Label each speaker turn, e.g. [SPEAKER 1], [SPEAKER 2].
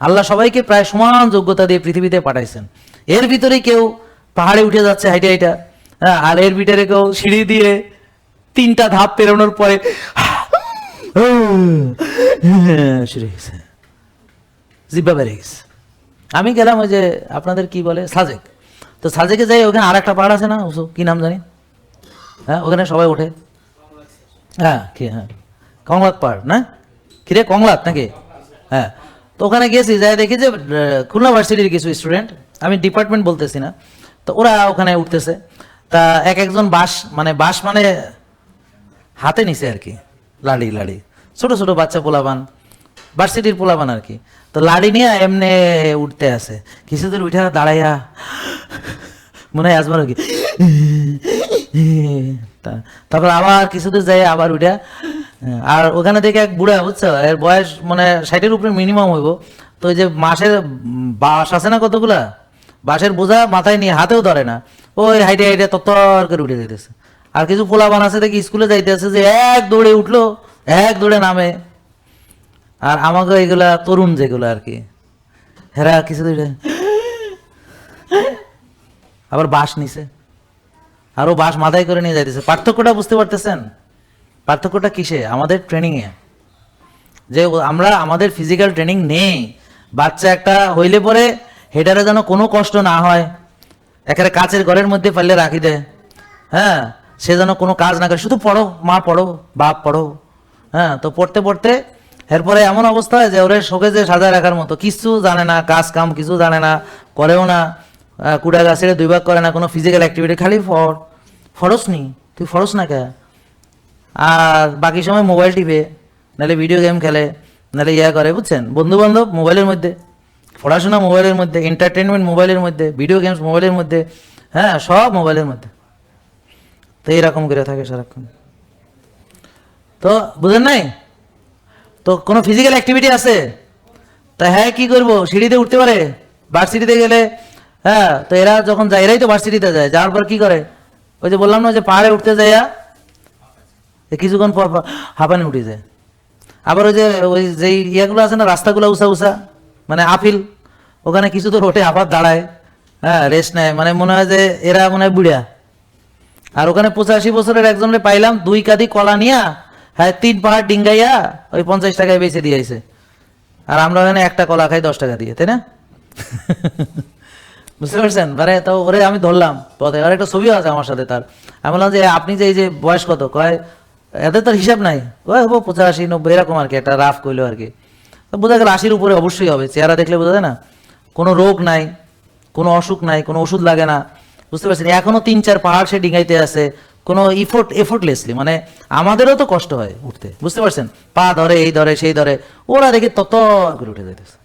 [SPEAKER 1] আল্লাহ সবাইকে প্রায় সমান যোগ্যতা দিয়ে পৃথিবীতে পাঠাইছেন। এর ভিতরে কেউ পাহাড়ে উঠে যাচ্ছে হাইটে হাইটা হ্যাঁ আর এর ভিতরে কেউ সিঁড়ি দিয়ে তিনটা ধাপ পেরোনোর পরে, হয়ে জিব্বা বেড়ে গেছে। আমি গেলাম ওই যে আপনাদের কি বলে, সাজেক। তো সাজেকে যাই, ওখানে আর একটা পাহাড় আছে না উঁচু কি নাম জানি? হ্যাঁ ওখানে সবাই ওঠে। হ্যাঁ কি হ্যাঁ কংলাত পাহাড়, না? কিরে কংলাত নাকি? হ্যাঁ তো ওখানে গেছি যাই দেখি যে খুলনা ভার্সিটির কিছু স্টুডেন্ট আমি ডিপার্টমেন্ট বলতেছি না। তো ওরা ওখানে উঠতেছে। তা এক একজন বাস মানে বাস মানে হাতে নিছে আর কি, লাড়ি লাড়ি। ছোট ছোট বাচ্চা পোলাবান ভার্সিটির পোলাবান আর কি। তো লাড়ি নিয়ে এমনি উঠতে আছে। কিছুদূর উঠে দাঁড়াইয়া মনে হয় আসবার কি তারপর আবার কিছুদূর যাই আবার উঠে আর ওখানে থেকে এক বুড়া, বুঝছ? এর বয়স মানে ষাটের উপরে মিনিমাম হইব। তো ওই যে মাসের বাস আছে না কতগুলা? বাঁশের বোঝা মাথায় নিয়ে হাতেও ধরে না। ওই হাইটে হাইটে তত্তর করে উঠে যেতেছে আর কিছু পোলা বানাচ্ছে দেখি স্কুলে যাইতেছে যে এক দৌড়ে উঠল, এক দৌড়ে নামে। আর আমাকে এগুলা তরুণ যেগুলো আর কি। হেরা কিছু দূরে আবার বাস নিছে। আরও বাস মাথায় করে নিয়ে যাইতেছে। পার্থক্যটা বুঝতে পারতেছেন? পার্থক্যটা কিসে? আমাদের ট্রেনিংয়ে যে আমরা আমাদের ফিজিক্যাল ট্রেনিং নেই। বাচ্চা একটা হইলে পরে হেডারে যেন কোনো কষ্ট না হয়। একেবারে কাচের ঘরের মধ্যে ফেললে রাখি দেয় হ্যাঁ? সে যেন কোনো কাজ না করে। শুধু পড়ো, মা পড়ো, বাপ পড়ো। হ্যাঁ? তো পড়তে পড়তে এরপরে এমন অবস্থা হয় যে ওরে শোকে যে সাজায় রাখার মতো। কিছু জানে না, কাজ কাম কিছু জানে না, করেও না। কুড়া গাছের দুই ভাগ করে না, কোনো ফিজিক্যাল অ্যাক্টিভিটি খালি ফর ফরস নি। তুই ফরস না কে? আর বাকি সময় মোবাইল টিপে, নাহলে ভিডিও গেম খেলে, নাহলে ইয়া করে, বুঝছেন? বন্ধু বান্ধব মোবাইলের মধ্যে, পড়াশোনা মোবাইলের মধ্যে এন্টারটেনমেন্ট মোবাইলের মধ্যে ভিডিও গেমস মোবাইলের মধ্যে হ্যাঁ সব মোবাইলের মধ্যে। তো এইরকম করে থাকে সারাক্ষণ। তো বুঝেন নাই? তো কোনো ফিজিক্যাল অ্যাক্টিভিটি আছে? তা হ্যাঁ কি করব? সিঁড়িতে উঠতে পারে? ভার্সিটিতে গেলে হ্যাঁ তো এরা যখন যায় এরাই তো ভার্সিটিতে যায়, যাওয়ার পর কি করে? ওই যে বললাম না যে পাহাড়ে উঠতে যাইয়া কিছুক্ষণ পর হাঁপানি উঠে যায়। আবার ওই যে ওই যেই ইয়েগুলো আছে না রাস্তাগুলো উষা উষা মানে আপিল ওখানে কিছু তো রোটে আবার দাঁড়ায়। হ্যাঁ রেস্ট নেয়। মানে মনে হয় যে এরা মনে হয় বুড়া আর ওখানে পঁচাশি বছরের একজনকে পাইলাম দুই কাদি কলা নিয়া হ্যাঁ তিন পাহাড় ডিঙ্গাইয়া ওই পঞ্চাশ টাকায় বেচে দিয়েছে আর আমরা ওখানে একটা কলা খাই দশ টাকা দিয়ে তাই না? বুঝতে পারছেন? মানে তো ওরে আমি ধরলাম পথে। আর একটা ছবিও আছে আমার সাথে তার। আমি বললাম যে আপনি যে এই যে বয়স কত? কয় এদের তো হিসাব নাই। ওই হব পঁচাশি, নব্বই, এরকম আর কি, একটা রাফ কইলো আর কি। বোঝা গেল আশির উপরে অবশ্যই হবে, চেহারা দেখলে বোঝা যায় না? কোনো রোগ নাই, কোনো অসুখ নাই, কোনো ওষুধ লাগে না, বুঝতে পারছেন? এখনও তিন, চার পাহাড় সে ডিঙাইতে আছে, কোনো ইফোর্ট এফোর্টলেসলি মানে আমাদেরও তো কষ্ট হয় উঠতে, বুঝতে পারছেন? পা ধরে, এই ধরে, সেই ধরে, ওরা দেখে তত করে উঠে যাইতেছে।